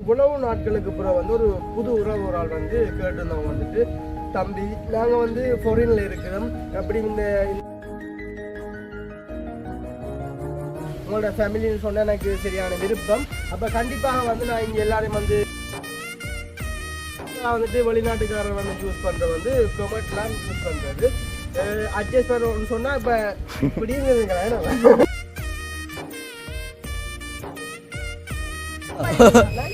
உணவு நாட்களுக்கு அப்புறம் வந்து ஒரு புது உறவு ஒரு ஆள் வந்து கேட்டிருந்தவங்க வந்துட்டு தம்பி நாங்கள் வந்து ஃபாரின்ல இருக்கிறோம். அப்படி இந்த உங்களோட ஃபேமிலின்னு சொன்னால் எனக்கு சரியான விருப்பம். அப்போ கண்டிப்பாக வந்து நான் இங்கே எல்லாரையும் வந்து நான் வந்துட்டு வெளிநாட்டுக்காரர் வந்து சூஸ் பண்ணுறது வந்து கொமெட்லாம் சூஸ் பண்ணுறது அட்ஜஸ்ட் பண்ணணும்னு சொன்னால் இப்போ இப்படி இருந்ததுங்களேன்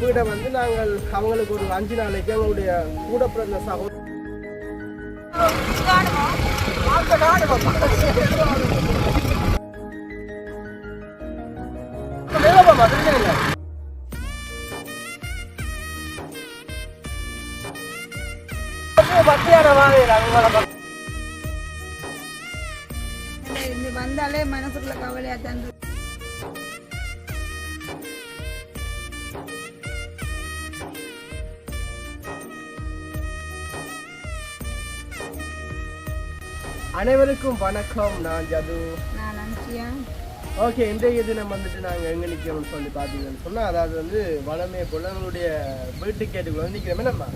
வீடை வந்து நாங்கள் அவங்களுக்கு ஒரு அஞ்சு நாளைக்கு அவங்களுடைய கூட பிறந்த சகோதரி பத்தியான வாங்க வந்தாலே மனசுக்குள்ள கவலையா தான். அனைவருக்கும் வணக்கம் நான் ஜது நான் நினைச்சியா ஓகே இன்றைய தினம் வந்துட்டு நாங்கள் எங்கே நிற்கிறோம்னு சொல்லி பார்த்தீங்கன்னு சொன்னால் அதாவது வந்து வளமே போல் எங்களுடைய வீட்டு கேட்டுக்குள்ள வந்து நிற்கிறோமே நம்ம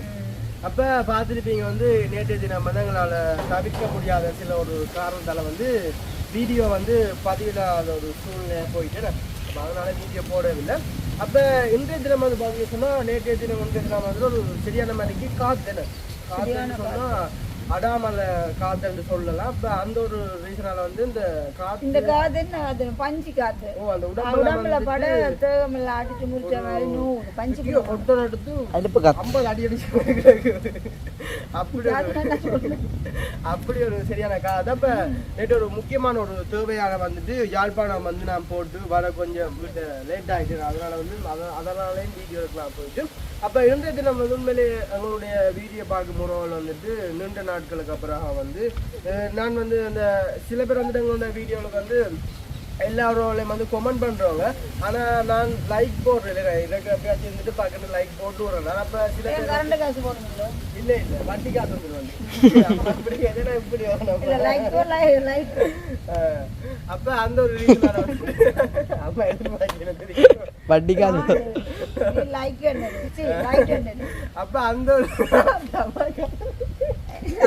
அப்போ பார்த்துருப்பீங்க வந்து நேற்றைய தினம் வந்து எங்களால் தவிர்க்க முடியாத சில ஒரு காரணத்தால் வந்து வீடியோ வந்து பதிவிடாத ஒரு சூழ்நிலை போயிட்டு அப்போ அதனால வீடியோ போடவில்லை. அப்போ இன்றைய தினம் வந்து பார்த்தீங்கன்னு நேற்றைய தினம் வந்து நான் வந்து ஒரு சரியான மாதிரிக்கு காத்து காத்துன்னு சொன்னால் அடாமலை காத்துன்னு சொல்லலாம். அப்போ அந்த ஒரு ரீசனால வந்து இந்த காத்து இந்த காது என்ன காது பஞ்சு காத்து. ஓ அந்த உடம்புல உடம்புல பட தேகமில்ல அடிச்சு முடிச்ச மாதிரி நூறு பஞ்சு ஒருத்தர் எடுத்து ஐம்பது அடி அடிச்சு அப்படி ஒரு அப்படி ஒரு சரியான காது அப்ப நேற்று ஒரு முக்கியமான ஒரு தேவையான வந்துட்டு யாழ்ப்பாணம் வந்து நான் போட்டு வர கொஞ்சம் வீட்டை லேட் ஆயிட்டு அதனால வந்து அத- அதனாலே வீடியோ எடுக்கலாம் போயிட்டு அப்ப இன்றைய தினம் வந்து உண்மையிலே எங்களுடைய வீடியோ பார்க்கும் முறையில் வந்துட்டு நீண்ட நாட்களுக்கு அப்புறம் வந்து நான் வந்து அந்த சில பேர் வந்துட்டு எங்களோட வீடியோவில் வந்து எல்லாரோடையும் வந்து கமெண்ட் பண்றவங்க. ஆனா நான் லைக் போடுறேன். எப்பயாச்சும் இருந்துட்டு பக்கத்துல லைக் போட்டு விடுறேன். அப்ப சில பேர் கரண்ட் காசு போடுங்களோ இல்ல இல்ல வட்டி காசு வந்துருவாங்க அப்படி எதுனா இப்படி அப்ப அந்த ஒரு அப்ப எதிர்பார்க்கிறேன் தெரியும். வட்டிக்காது லைக் என்னது சரி லைட் என்னது அப்ப அந்த ஒரு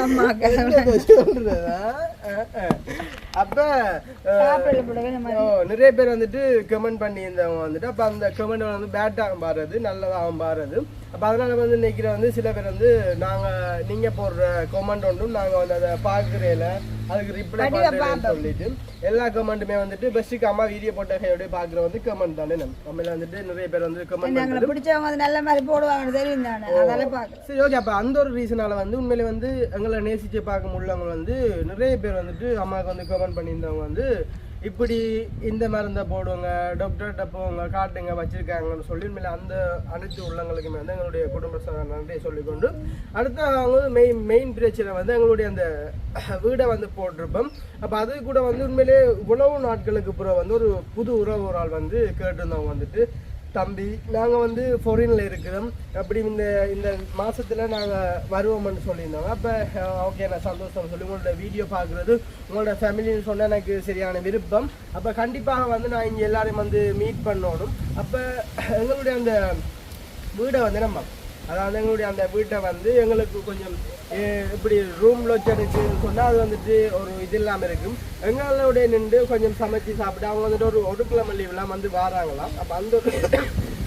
ஆமா என்னது சொல்றதா? அப்ப நிறைய பேர் வந்துட்டு கமெண்ட் பண்ணியிருந்தவங்க வந்துட்டு அப்போ அந்த கமெண்ட் வந்து பேட்டாக பாடுறது நல்லதாகவும் பாடுறது அப்போ அதனால வந்து நினைக்கிற வந்து சில பேர் வந்து நாங்கள் நீங்கள் போடுற கமெண்ட் ஒன்றும் நாங்கள் வந்து அதை பார்க்குறேல. அதுக்கு ரிப்ளை பண்ணுறேன்னு சொல்லிட்டு எல்லா கமெண்ட்டுமே வந்துட்டு பெஸ்ட்டுக்கு அம்மா வீடியோ போட்ட கையோடய பார்க்குற வந்து கமெண்ட் தானே. நம்ம நம்மள வந்துட்டு நிறைய பேர் வந்து கமெண்ட் எங்களை பிடிச்சவங்க வந்து நல்ல மாதிரி போடுவாங்கன்னு தெரியும் தானே சரி ஓகே அப்போ அந்த ஒரு ரீசனால வந்து உண்மையிலே வந்து எங்களை நேசிச்சு பார்க்க முடியலவங்க வந்து நிறைய பேர் வந்துட்டு அம்மாவுக்கு வந்து கமெண்ட் பண்ணியிருந்தவங்க வந்து இப்படி இந்த மருந்தை போடுவாங்க டாக்டர்கிட்ட போவாங்க காட்டுங்க வச்சுருக்காங்கன்னு சொல்லி உண்மையில அந்த அனைத்து உள்ளங்களுக்குமே வந்து எங்களுடைய குடும்ப ச- நன்றியை சொல்லிக்கொண்டு அடுத்து அவங்க மெயின் மெயின் பிரச்சனை வந்து எங்களுடைய அந்த வீடை வந்து போட்டிருப்போம். அப்போ அது கூட வந்து உண்மையிலே உணவு நாட்களுக்கு அப்புறம் வந்து ஒரு புது உறவு ஒரு ஆள் வந்து கேட்டிருந்தவங்க வந்துட்டு தம்பி. நாங்கள் வந்து ஃபோரினில் இருக்கிறோம். அப்படி இந்த இந்த மாதத்தில் நாங்கள் வருவோம்னு சொல்லியிருந்தோம். அப்போ ஓகே நான் சந்தோஷம் சொல்லி உங்களோட வீடியோ பார்க்குறது உங்களோட ஃபேமிலின்னு சொன்னால் எனக்கு சரியான விருப்பம். அப்போ கண்டிப்பாக வந்து நான் இங்கே எல்லோரையும் வந்து மீட் பண்ணணும். அப்போ எங்களுடைய அந்த வீடை வந்து நம்ம அதாவது எங்களுடைய அந்த வீட்டை வந்து எங்களுக்கு கொஞ்சம் இப்படி ரூம்ல வச்சிருச்சுன்னு சொன்னால் அது வந்துட்டு ஒரு இது இல்லாமல் இருக்கும். எங்களுடைய நின்று கொஞ்சம் சமைச்சு சாப்பிட்டு அவங்க வந்துட்டு ஒரு ஒடுக்கிழமை லீவ்லாம் வந்து வராங்களாம். அப்போ அந்த ஒரு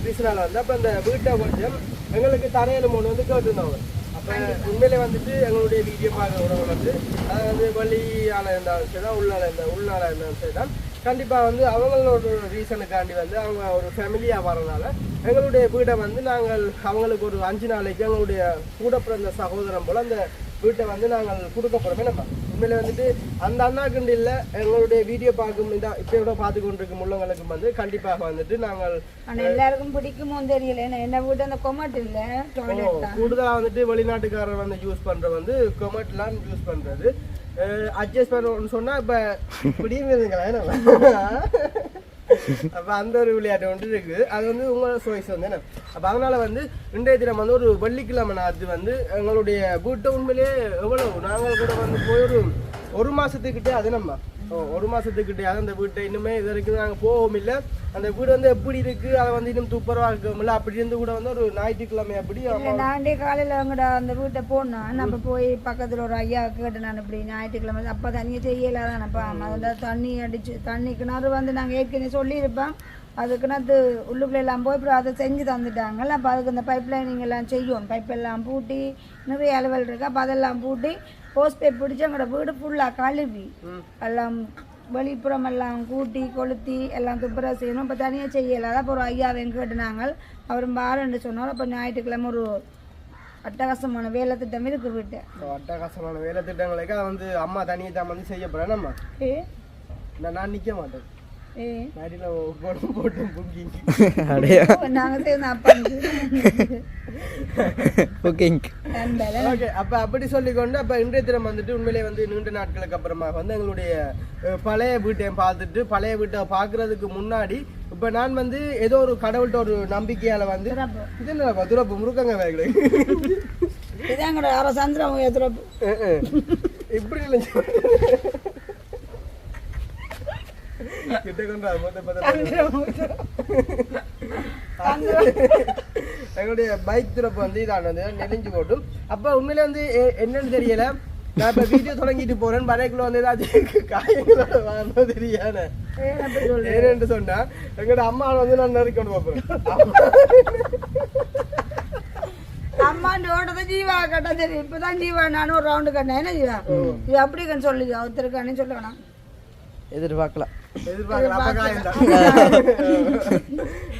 ரீசனால வந்து அப்போ அந்த வீட்டை கொஞ்சம் எங்களுக்கு தரையில் மூணு வந்து கேட்டுருந்தவங்க அப்போ உண்மையிலே வந்துட்டு எங்களுடைய வீடியோ பார்க்குற உறவு வந்து அதாவது வெளியால இருந்தாலும் சரி தான் உள்ளால இருந்தா உள்ளால இருந்தாலும் சரி தான் கண்டிப்பாக வந்து அவங்களோட ஒரு ரீசனுக்காண்டி வந்து அவங்க ஒரு ஃபேமிலியாக வரனால எங்களுடைய வீடை வந்து நாங்கள் அவங்களுக்கு ஒரு அஞ்சு நாளைக்கு எங்களுடைய கூட பிறந்த சகோதரன் போல் அந்த வீட்டை வந்து நாங்கள் கொடுக்க போகிறோமே நம்ம உண்மையில வந்துட்டு அந்த அண்ணாக்குண்டு இல்லை எங்களுடைய வீடியோ பார்க்கும் இந்த இப்போ பார்த்து கொண்டிருக்கும் உள்ளவங்களுக்கும் வந்து கண்டிப்பாக வந்துட்டு நாங்கள் எல்லாருக்கும் பிடிக்குமோ தெரியல. ஏன்னா என்ன வீட்டு அந்த கொமட் இல்ல கூடுதலாக வந்துட்டு வெளிநாட்டுக்காரர் வந்து யூஸ் பண்ற வந்து கொமெட்லாம் யூஸ் பண்றது. Eh, அட்ஜஸ்ட் பண்ணணும்னு சொன்னால் இப்போ இப்படியும் இருங்களேன் அப்போ அந்த ஒரு விளையாட்டு ஒன்று இருக்கு. அது வந்து உங்களோட சோய்ஸ் வந்து என்ன? அப்போ அதனால வந்து இன்றைய தினம் வந்து ஒரு வெள்ளிக்கிழமை அது வந்து எங்களுடைய வீட்டை உண்மையிலேயே எவ்வளவு? நாங்கள் கூட வந்து போய் ஒரு ஒரு மாசத்துக்கிட்டே அது நம்ம ஒரு மாசத்துக்கிட்டே அது அந்த வீட்டை இன்னுமே இது வரைக்கும் நாங்க போகவும் இல்லை. அந்த வீடு வந்து எப்படி இருக்கு அதை வந்து இன்னும் துப்புரவா இருக்கமில்ல அப்படி இருந்து கூட வந்து ஒரு ஞாயிற்றுக்கிழமை அப்படி நான்டே காலையில் அவங்கட அந்த வீட்டை போனேன் நம்ம போய் பக்கத்தில் ஒரு ஐயா கேட்டேன் நான் இப்படி ஞாயிற்றுக்கிழமை. அப்போ தண்ணியை செய்யலாதானப்பா அதில் தண்ணி அடிச்சு தண்ணி கிணறு வந்து நாங்கள் ஏற்கனவே சொல்லியிருப்போம். அது கிணத்து உள்ளுக்குள்ள எல்லாம் போய் அப்புறம் அதை செஞ்சு தந்துட்டாங்கல்ல. அப்போ அதுக்கு இந்த பைப் லைனிங் எல்லாம் செய்யும் பைப் எல்லாம் பூட்டி நிறைய அலுவல் இருக்கு. அப்போ அதெல்லாம் பூட்டி போஸ்ட் பைப் பிடிச்சி எங்களோட வீடு ஃபுல்லாக கழுவி. எல்லாம் வெளிப்புறம் எல்லாம் கூட்டி கொளுத்தி எல்லாம் துப்புரவு செய்யணும். இப்போ தனியாக செய்யலை. அதான் ஒரு ஐயாவை கேட்டுனாங்க. அவரும் பாருன்னு சொன்னார். அப்போ ஞாயிற்றுக்கிழமை ஒரு அட்டகாசமான வேலை திட்டம் இருக்கு வீட்டு. அட்டகாசமான வேலை திட்டங்களுக்கு வந்து அம்மா தனியை தான் வந்து செய்ய போறேன் நம்ம நான் நிக்க மாட்டேன். அப்படி சொல்லிக்கொண்டு அப்ப இன்றைய தினம் வந்துட்டு உண்மையிலே வந்து நீண்ட நாட்களுக்கு அப்புறமா வந்து எங்களுடைய பழைய வீட்டையும் பார்த்துட்டு பழைய வீட்டை பார்க்கறதுக்கு முன்னாடி இப்ப நான் வந்து ஏதோ ஒரு கடவுள்கிட்ட ஒரு நம்பிக்கையால வந்து. இது என்ன துரப்பு முருக்கங்க வேலை இதான் எங்களோட யாரோ சந்திரம் எதிரப்பு இப்படி இல்லை கிட்ட கொண்டு வா, மொத்த பத்த எங்களுடைய பைக் திறப்பு வந்து இதான் வந்து நெலிஞ்சு போட்டும் அப்ப உண்மையில வந்து என்னன்னு தெரியல. நான் இப்ப வீடியோ தொடங்கிட்டு போறேன். படைக்குள்ள வந்து ஏதாச்சும் காயங்களோட வரணும் தெரியாது. ஏன்னு சொன்னா எங்களோட அம்மா வந்து நான் நெருக்கி கொண்டு போறேன் அம்மாண்டு ஓட்டத்தை ஜீவா கட்ட சரி இப்பதான் ஜீவா நானும் ஒரு ரவுண்டு கட்டினேன் என்ன ஜீவா? இது அப்படி சொல்லி ஒருத்தருக்கானு சொல்ல வேணாம். எதிர்பார்க்கலாம்.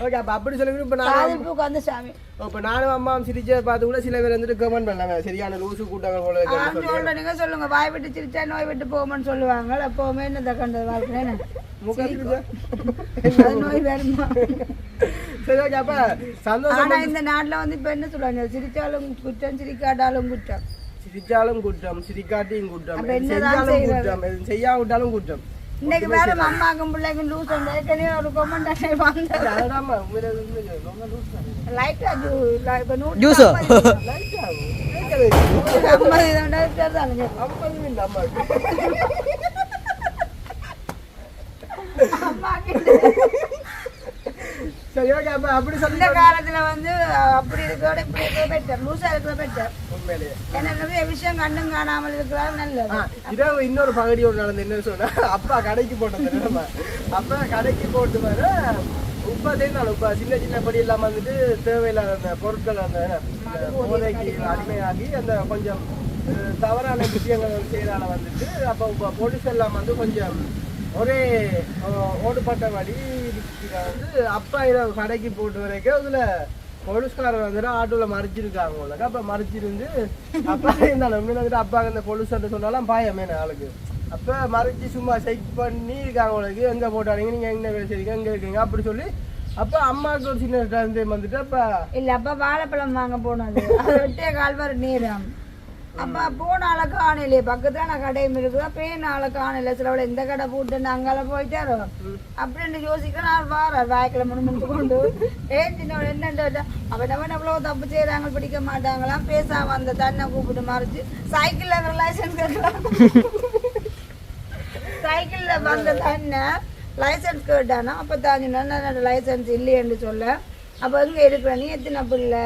ஓகே அப்ப அப்படி சொல்லி இப்ப நான் காதல் பூக்கு வந்து சாமி. இப்ப நானும் அம்மாவும் சிரிச்ச பார்த்து கூட சில பேர் வந்துட்டு கமெண்ட் பண்ணாங்க சரியான லூசு கூட்டங்கள் போல. சொல்றீங்க சொல்லுங்க. வாய் விட்டு சிரிச்சா நோய் விட்டு போகும்னு சொல்லுவாங்க. எப்பவுமே என்ன கண்டது வாழ்க்கையில முகம் சிரிச்சா? அது நோய் வருமா? சரி ஓகே அப்ப சந்தோஷம் ஆனா இந்த நாட்டுல வந்து இப்ப என்ன சொல்றாங்க? சிரிச்சாலும் குற்றம் சிரிக்காட்டாலும் குற்றம். சிரிச்சாலும் குற்றம் சிரிக்காட்டியும் குற்றம். செஞ்சாலும்? குற்றம் எது செய்யாவிட்டாலும் குற்றம். இன்னைக்கு வேற அம்மாக்கும் பிள்ளைக்கும் லூஸ் வந்து ஏற்கனவே ஒரு கொமெண்ட் வந்த அதுதான்மா, உண்மையிலே உண்மையிலே ரொம்ப loose தான். லைட்டா ஜூஸா அப்படி சொல்லி இந்த காலத்துல வந்து அப்படி இருக்கிறோட இப்படி இருக்கிற பெட்டர் லூஸா இருக்கிற பெட்டர் உண்மையிலேயே நிறைய விஷயம் கண்ணும் காணாமல் இருக்கிறாரு நல்லது. இரவு இன்னொரு பகுதி ஒன்று நடந்து என்ன சொன்னா அப்பா கடைக்கு போட்டது நம்ம. அப்பா கடைக்கு போட்டு வர உப்பா தெரியும் உப்பா சின்ன சின்ன படி எல்லாம் வந்துட்டு தேவையில்லாத அந்த பொருட்கள் அந்த போதைக்கு அடிமையாகி அந்த கொஞ்சம் தவறான விஷயங்கள் செய்யறால வந்துட்டு அப்போ போலீஸ் எல்லாம் வந்து கொஞ்சம் ஒரே ஓடுபட்ட வழி வந்து அப்பா இரவு கடைக்கு போட்டு வரைக்கும் அதுல போலீஸ்காரர் வந்துட்டு ஆட்டோல மறைச்சிருக்காங்க உங்களுக்கு அப்ப மறைச்சிருந்து அப்பா இருந்தாலும் வந்துட்டு அப்பா அந்த போலீஸ் சொன்னாலும் பாயமே ஆளுக்கு. அப்ப மறைச்சி சும்மா செக் பண்ணி இருக்காங்க உங்களுக்கு எங்க போட்டாங்க நீங்க எங்க வேலை செய்றீங்க எங்க இருக்கீங்க அப்படி சொல்லி அப்ப அம்மாவுக்கு ஒரு சின்ன டைம் வந்துட்டு அப்ப இல்ல அப்பா வாழைப்பழம் வாங்க போனது. கால்வாரு நீர் கால்வார் நேரம். அப்போ போன ஆளை காணலையே பக்கத்தில் நான் கடையும் இருக்குதோ. பேனால ஆளை காணல சிலவில் இந்த கடை போட்டு அங்கால போயிட்டாரோ அப்படின்னு யோசிக்க நான் வாரார் வாய்க்கில முன்னு கொண்டு ஏன் சின்ன அவன் அவன் எவ்வளோ தப்பு செய்கிறாங்க பிடிக்க மாட்டாங்களாம். பேசாம அந்த தன்னை கூப்பிட்டு மறைச்சு சைக்கிளில் லைசன்ஸ் கேட்கலாம் சைக்கிளில் வந்த தன்னை லைசன்ஸ் கேட்டானா அப்ப தான் லைசன்ஸ் இல்லையென்று சொல்ல. அப்போ எங்கே இருக்கிற? நீ எத்தனை பிள்ளை?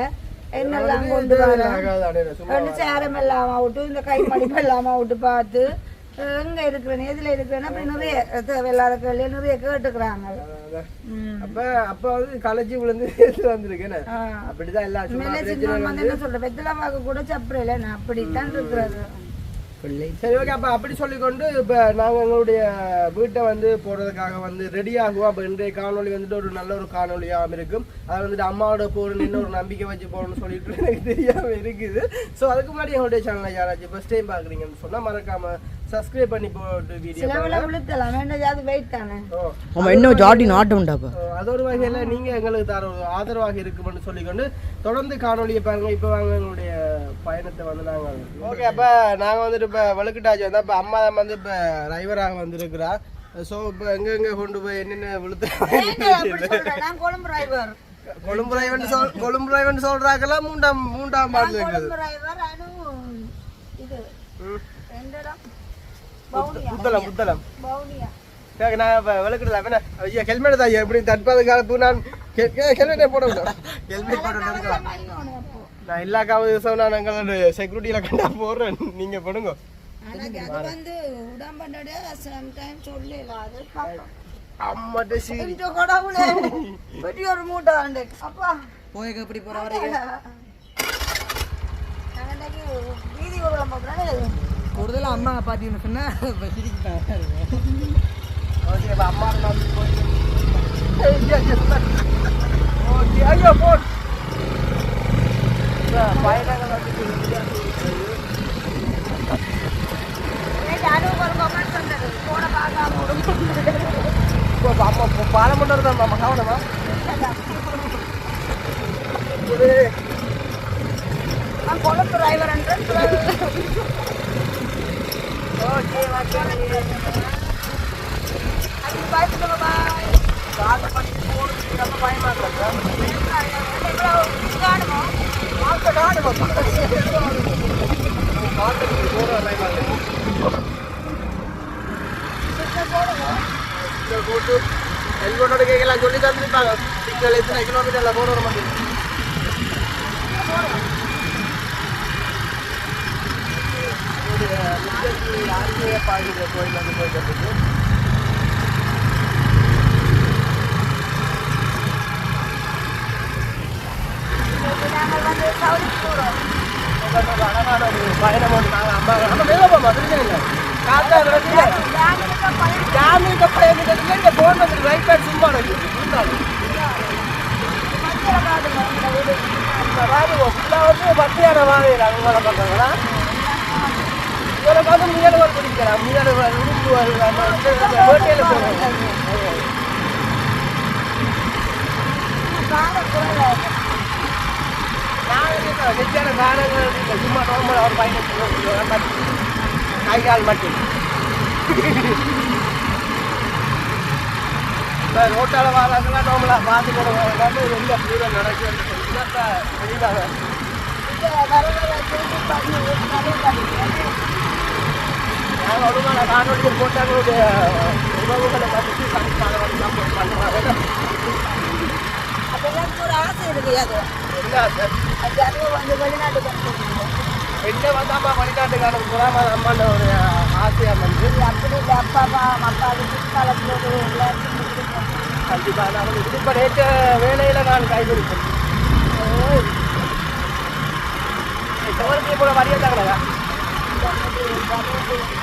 என்னெல்லாம் கொண்டு வர? ஆகாது அப்படின்னு சும்மா ரெண்டு சேரம் எல்லாம் அவுட்டு இந்த கை மடிப்பு எல்லாம் அவுட்டு பார்த்து. எங்க இருக்கிறேன் எதுல இருக்கிறேன்னு அப்படி நிறைய தேவையில்லாத கேள்வி நிறைய கேட்டுக்கிறாங்க. அப்ப அப்ப வந்து கலைச்சி விழுந்து வந்திருக்கேன் ஆ. அப்படிதான் எல்லாம் என்ன சொல்ற? வெத்தலை பாக்க கூட சப்பரையில நான் அப்படித்தான் இருக்கிறது. பிள்ளை. சரி ஓகே அப்போ அப்படி சொல்லிக்கொண்டு இப்போ நாங்கள் எங்களுடைய வீட்டை வந்து போடுறதுக்காக வந்து ரெடி ஆகுவோம். அப்போ இன்றைய காணொளி வந்துட்டு ஒரு நல்ல ஒரு காணொளியாகவும் இருக்கும். அதை வந்துட்டு அம்மாவோட போகணும்னு ஒரு நம்பிக்கை வச்சு போகணும்னு சொல்லிட்டு எனக்கு தெரியாமல் இருக்குது. ஸோ அதுக்கு முன்னாடி எங்களுடைய சேனலை யாராச்சும் ஃபஸ்ட் டைம் பார்க்குறீங்கன்னு சொன்னா மறக்காமல் சப்ஸ்கிரைப் பண்ணி போட்டு வீடியோ சிலவுல விழுத்தலாம். வேண்டாம் வெயிட் தானே? ஆமா இன்னும் ஜாடி நாட்டும்டாப்பா அஹ் அது ஒரு வகையில நீங்க எங்களுக்கு தர ஒரு ஆதரவாக இருக்கும்னு சொல்லிக்கொண்டு தொடர்ந்து காணொலியை பாருங்க. இப்ப வாங்க எங்களுடைய பயணத்தை வந்து நாங்க ஓகே அப்ப நாங்க வந்துட்டு இப்ப வழுக்கிட்டாச்சு. வந்தா இப்ப அம்மா தான் வந்து இப்ப டிரைவராக வந்திருக்கிறா. ஸோ இப்போ எங்க எங்க கொண்டு போய் என்னென்ன விழுத்து கொழும்பு டிரைவர் கொழும்பு டிரைவன் சொல் கொழும்பு டிரைவன் சொல்றாங்கலாம் மூன்றாம் மூன்றாம் பாடல் இருக்குது. கொழும்பு டிரைவர் அனு இது. ம். புத்தளம் புத்தளம் நான் விளக்கிடலாம். என்ன? ஐயா ஹெல்மெட் தான் எப்படி தற்பாது காலத்து நான் ஹெல்மெட்டே போட ஹெல்மெட் அப்போ. நான் எல்லா காவது நான் எங்களோட செக்யூரிட்டியில் கண்டா போடுறேன். நீங்கள் போடுங்க. வந்து உடம்பண்டே சம்டைம் சொல்லல அது பாப்போம். அம்மாட்ட சரி இந்த கடவுளே. பெரிய ஒரு மூட்டை ஆண்டு அப்பா. போய் எப்படி போற நாங்க இன்னைக்கு வீதி ஊர்வலம் போகிறோம் கூடுதலாக அம்மா பார்த்தீங்கன்னு சொன்னா ஓகே அப்ப அம்மா பாலம் பண்ணுறது தான் கவனமா டிரைவர் என்று போட்டு ஹெல்மெட்டோட கேட்கலாம் சொல்லி தந்துருப்பாங்க சிக்னல் எத்தனை கிலோமீட்டரில் போட வர மாட்டேங்குது ஆர்மியை பாடுகிற கோயில் வந்து போயிட்டு நாங்கள் வந்து சவுதிக்கு போகிறோம் அழகான ஒரு பயணம் ஒன்று நாங்கள் அம்மா நம்ம மேலே போமா இல்லை ஜாமீன் பயணிகள் போன் வந்து ரைட் சும்மா இந்த ஃபுல்லாக வந்து வாங்க பண்ணுறாங்களா இவரை பார்த்து மீனவர் பிடிக்கிறான் மீனவர் வேட்டையில் போகிறாங்க காலை காரணங்கள் சும்மா நார்மல் ஒரு பயணம் கை கால் மட்டும் இப்போ ரோட்டால் வராங்கலாம் நார்மலாக பார்த்துக்கணும் வரலான்னு ரொம்ப தூரம் நடக்குதுன்னு சொல்லி வெளியில இந்த வரவரை திருப்பி பண்ணி நிறைய பண்ணிக்கிறேன் நாங்கள் ஒழுங்கான காணொலிகள் போட்டாங்களுடைய உறவுகளை மதித்து சமைச்சாங்க சப்போர்ட் பண்ணுவாங்க அப்போ எனக்கு ஒரு ஆசை இருக்கு அது என்ன சார் அது அதுவும் வந்து வெளிநாட்டுக்கு அனுப்பிச்சிருக்கோம் என்ன வந்தாமா வெளிநாட்டுக்காரன் புறாம அம்மாண்ட ஒரு ஆசையாக வந்து இது அப்படி இல்லை அப்பா அப்பா அப்பா அது பிற்காலத்தில் ஒரு எல்லாத்தையும் முடிச்சிருக்கோம் கண்டிப்பாக நான் வந்து இப்போ நேற்று வேலையில் நான் கைவிடுப்பேன் செவருக்கு போல வரையாதாங்களா யாமிருக்க பயவே அம்மா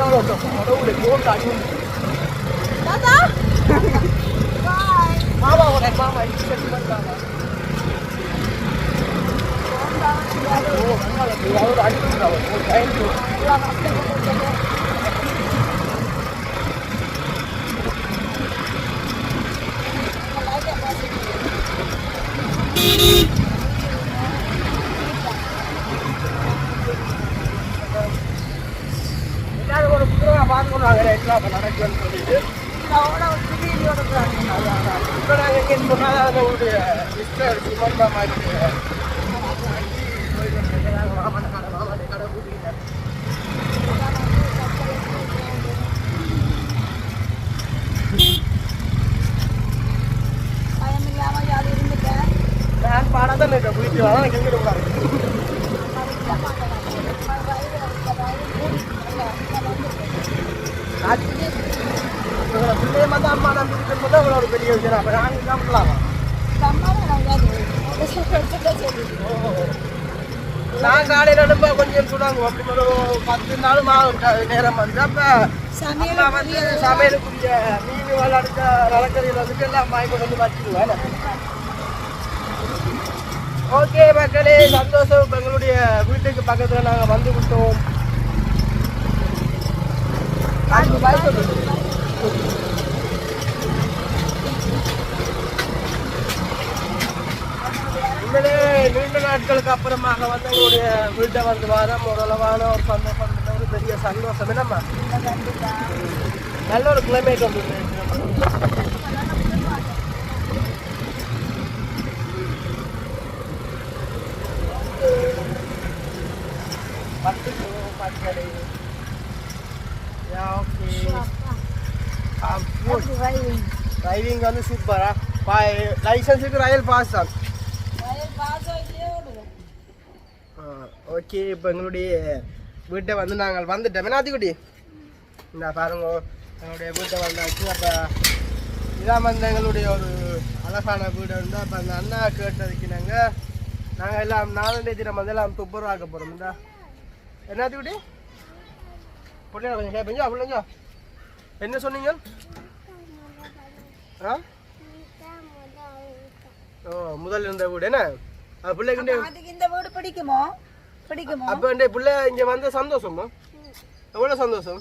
வேலை இல்லை நாங்கள் வந்து கட்கோட வந்து கடவுளை போட்டு அடி தாத்தா பாய் மாமா உடைய மாமா இன்ஸ்பெக்ட் பண்ணாங்க ஓ பரவாயில்ல அவர் அடிக்கிறாங்க ஓ புத்தகமாக பார்க்கணும் எல்லாம் இப்போ நடக்குதுன்னு சொல்லிட்டு இப்போ நாங்கள் எங்கே சொன்னால் அந்த ஒரு மிஸ்டர் மாமா இருக்கு. மாமன் கடை மாமன் கடை இருந்துட்டேன் நான் பாடம் தான் எனக்கு எங்கே கூடாது பிள்ளைய வந்து அம்மா நான் பிடிக்கும் போது அவ்வளோ ஒரு பெரிய விஷயம் அப்போ நாங்கள் சாப்பிடலாமா நான் காலையில் எழும்ப அப்படி ஒரு பத்து நாள் நேரம் வந்து. அப்போ அம்மா வந்து சமையலுக்குரிய மீன் விளையாடுத்த நிலக்கரியில் வந்துட்டு எல்லாம் கொண்டு வந்து வச்சுக்குவேன் ஓகே மக்களே சந்தோஷம். இப்ப எங்களுடைய வீட்டுக்கு பக்கத்தில் நாங்கள் வந்து விட்டோம். அதுக்கு பாய் உண்மையிலே நீண்ட நாட்களுக்கு அப்புறமாக வந்து எங்களுடைய வீட்டை வந்து வாரம் ஓரளவான ஒரு சந்தோஷம் ஒரு பெரிய சந்தோஷம். என்னம்மா? நல்ல ஒரு கிளைமேட் வந்து பத்து யா ஓகே டிரைவிங் வந்து சூப்பரா லைசன்ஸுக்கு ரயில் பாஸ் தான். ஓகே இப்போ எங்களுடைய வீட்டை வந்து நாங்கள் வந்துட்டோம். நாத்திக்குட்டி இந்த பாருங்க எங்களுடைய வீட்டை வந்தாச்சு. அப்போ இதான் வந்து எங்களுடைய ஒரு அழகான வீடு. வந்து அப்போ அந்த அண்ணா கேட்டதுக்கு நாங்கள் நாங்கள் எல்லாம் நாலு தினம் வந்து எல்லாம் துப்புரவாக்க போகிறோம் இந்த என்னத்துக்குட்டி பிள்ளைங்க கொஞ்சம் கேட்பீங்க அப்படிங்க என்ன சொன்னீங்க? ஆ? ஓ முதல் இருந்த வீடு என்ன? பிள்ளைக்கு இந்த வீடு பிடிக்குமோ? பிடிக்குமோ? அப்போ இந்த பிள்ளை இங்கே வந்த சந்தோஷமா? எவ்வளோ சந்தோஷம்?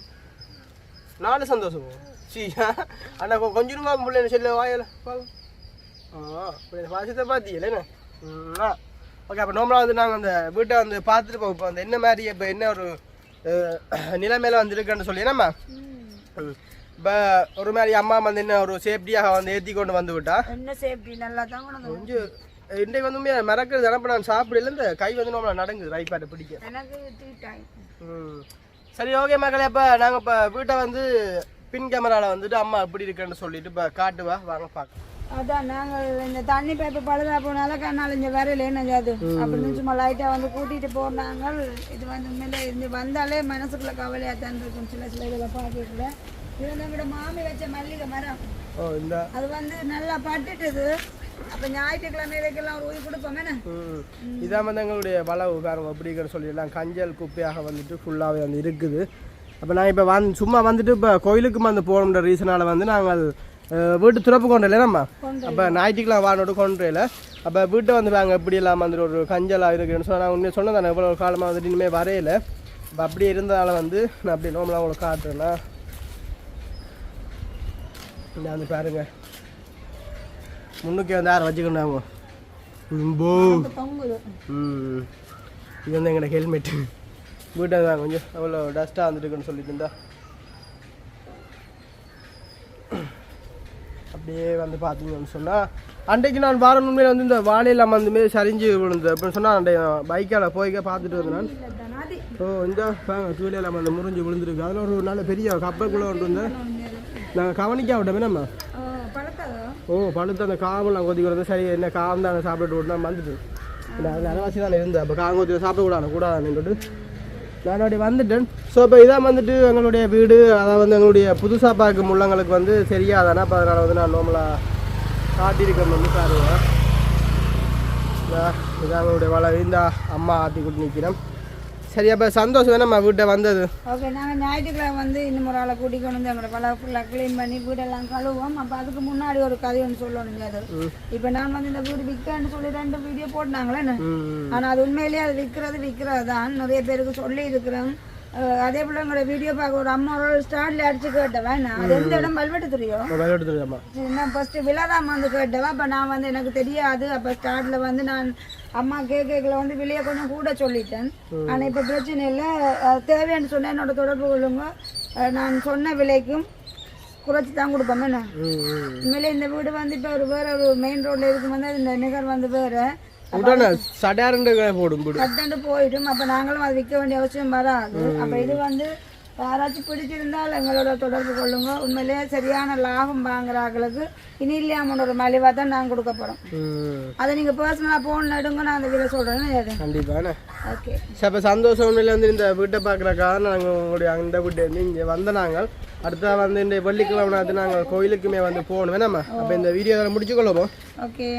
நாலு சந்தோஷமா? சி அண்ணா கொஞ்சமா பிள்ளை சொல்ல வாயில? ஆ பிள்ளை வாசித்த பார்த்தீங்களே என்ன? ஓகே அப்போ நார்மலாக வந்து நாங்கள் அந்த வீட்டை வந்து பார்த்துட்டு போவோம். இப்போ அந்த என்ன மாதிரி இப்போ என்ன ஒரு நிலைமையில வந்து இருக்குன்னு சொல்லி என்னம்மா? இப்போ ஒரு மாதிரி அம்மா வந்து என்ன ஒரு சேஃப்டியாக வந்து ஏற்றி கொண்டு வந்து விட்டா? என்ன சேஃப்டி நல்லா தான் கொஞ்சம் இன்றைக்கு வந்து மறக்கிறது நினப்ப நான் சாப்பிடல இந்த கை வந்து நம்மள நடங்குது ரைப்பாட்டை பிடிக்க. சரி ஓகே மக்களே அப்போ நாங்கள் இப்போ வீட்டை வந்து பின் கேமராவில் வந்துட்டு அம்மா எப்படி இருக்குன்னு சொல்லிட்டு இப்போ காட்டுவா வாங்க பார்க்கலாம். அதான் நாங்கள் இந்த தண்ணி பைப்பு பழுதா போனால கண்ணால் இங்கே வரல என்ன அது அப்படின்னு சும்மா லைட்டாக வந்து கூட்டிகிட்டு போனாங்க. இது வந்து உண்மையில இருந்து வந்தாலே மனசுக்குள்ள கவலையாக தான் இருக்கும். சில சில இதில் பார்க்கல இது வந்து எங்களோட மாமி வச்ச மல்லிகை மரம். ஓ இந்த அது வந்து நல்லா பட்டுட்டுது. அப்போ ஞாயிற்றுக்கிழமைகளுக்கெல்லாம் ஒரு உயிர் கொடுப்போம் என்ன? ம். இதான் வந்து எங்களுடைய வளவு காரம் அப்படிங்கிற சொல்லிடலாம் கஞ்சல் குப்பையாக வந்துட்டு ஃபுல்லாகவே வந்து இருக்குது. அப்போ நான் இப்போ வந் சும்மா வந்துட்டு இப்போ கோயிலுக்கு வந்து போகணுன்ற ரீசனால் வந்து நாங்கள் வீட்டு துறப்பு கொண்டு இல்லை நம்ம அப்போ ஞாயிற்றுக்கிழமை வானோடு கொண்டுல. அப்போ வீட்டை வந்து நாங்கள் எப்படி எல்லாம் வந்துட்டு ஒரு கஞ்சலாக இருக்குன்னு சொன்னால் நான் உண்மையை சொன்னேன் தானே இவ்வளோ காலமாக வந்துட்டு இனிமேல் வரையில. இப்போ அப்படி இருந்ததால வந்து நான் அப்படி நோம்பலாம் உங்களுக்கு காட்டுறேன்னா இந்த வந்து பாருங்க. முன்னுக்கு வந்து யாரை வச்சுக்கணும் ம். இது வந்து எங்களோட ஹெல்மெட் வீட்டை தான் கொஞ்சம் அவ்வளோ டஸ்ட்டாக வந்துட்டுருக்குன்னு சொல்லிட்டு இருந்தா. அப்படியே வந்து பார்த்தீங்கன்னு சொன்னால் அன்றைக்கு நான் வாரம் உண்மையில் வந்து இந்த வாழையில் வந்து மாரி சரிஞ்சு விழுந்தது அப்படின்னு சொன்னால் அன்றைய பைக்கால் போய்க்க பார்த்துட்டு வந்தேன் ஓ இந்த தூளையில் அந்த முறிஞ்சு விழுந்துருக்கு. அதில் ஒரு நல்ல பெரிய கப்பைக்குள்ளே ஒன்று இருந்தேன் நாங்கள் கவனிக்க விட்டோமே நம்ம. ஓ பழுத்து அந்த காமெல்லாம் கொதிக்க சரி என்ன காம் தான் சாப்பிட்டு விட்டு நான் வந்துட்டு. நான் அதில் அரைவாசி தானே இருந்தேன் அப்போ கூடாது சாப்பிடக்கூடாது கூடாதுன்னு நான் அப்படி வந்துட்டேன். ஸோ இப்போ இதான் வந்துட்டு எங்களுடைய வீடு அதான் வந்து எங்களுடைய புதுசாக பார்க்கும் உள்ளங்களுக்கு வந்து தெரியாதானே? அப்போ அதனால் வந்து நான் நார்மலாக காட்டியிருக்கேன் வந்து பாருங்க இதான் எங்களுடைய வள இந்த அம்மா ஆட்டி கொண்டு நிற்கிறேன். சரி அப்போ சந்தோஷம் நம்ம வீட்டை வந்தது? ஓகே நாங்கள் ஞாயிற்றுக்கிழமை வந்து இன்னும் ஒரு ஆளை கூட்டி கொண்டு வந்து எங்களோட பல ஃபுல்லாக க்ளீன் பண்ணி வீடெல்லாம் கழுவோம் அப்போ அதுக்கு முன்னாடி ஒரு கதை ஒன்று சொல்லணும் அது இப்போ நான் வந்து இந்த வீடு விற்கன்னு சொல்லி ரெண்டு வீடியோ போட்டாங்களே ம் ஆனால் அது உண்மையிலேயே அது விற்கிறது விற்கிறது தான். நிறைய பேருக்கு சொல்லி இருக்கிறேன் அதே போல் எங்களோட வீடியோ பார்க்க ஒரு அம்மா ஒரு ஸ்டார்ட்ல அடிச்சு கேட்டவன் நான் அது எந்த இடம்? பல்வெட்டு தெரியும் வேலை எடுத்துருக்கேம்மா நான் ஃபர்ஸ்ட் விழாதாம் வந்து கேட்டவா? அப்போ நான் வந்து எனக்கு தெரியாது. அப்போ ஸ்டார்ட்ல வந்து நான் அம்மா கேக்கல வந்து விலையை கொஞ்சம் கூட சொல்லிட்டேன். ஆனால் இப்போ பிரச்சனை இல்லை. தேவைன்னு சொன்ன என்னோட தொடர்பு கொள்ளுங்க. நான் சொன்ன விலைக்கும் குறைச்சி தான் கொடுப்போமே. ம் உண்மையிலே இந்த வீடு வந்து இப்போ ஒரு வேற ஒரு மெயின் ரோட்ல இருக்கும். வந்து இந்த நிகர் வந்து வேற. உடனே சடையாரண்டு போடும் வீடு கட்டண்டு போயிடும் அப்போ நாங்களும் அது விற்க வேண்டிய அவசியம் வராது அப்போ இது வந்து யாராச்சும் பிடிச்சிருந்தால் எங்களோட தொடர்பு கொள்ளுங்க உண்மையிலேயே சரியான லாபம் வாங்குறாங்களுக்கு இனி இல்லாமல் ஒரு மலிவாக தான் நாங்கள் கொடுக்க போகிறோம் அதை நீங்கள் பர்சனலாக ஃபோன் எடுங்க நான் அந்த விலை சொல்கிறேன்னு கண்டிப்பாண்ணே ஓகே இப்போ சந்தோஷம் உண்மையில வந்து இந்த வீட்டை பார்க்குறக்காக நாங்கள் உங்களுடைய அந்த வீட்டை வந்து இங்கே வந்த நாங்கள் அடுத்தா வந்து இந்த வெள்ளிக்கிழமை நாங்கள் கோயிலுக்குமே வந்து போகணும் வேணாமா அப்போ இந்த வீடியோ முடிச்சுக்கொள்ளுவோம் ஓகே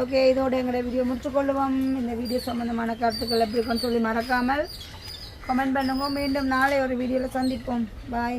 ஓகே இதோட எங்களோட வீடியோ முடிச்சுக்கொள்ளுவோம் இந்த வீடியோ சம்மந்தமான கருத்துக்கள் எப்படி இருக்குன்னு சொல்லி மறக்காமல் கமெண்ட் பண்ணுங்க. மீண்டும் நாளை ஒரு வீடியோவில் சந்திப்போம். பாய்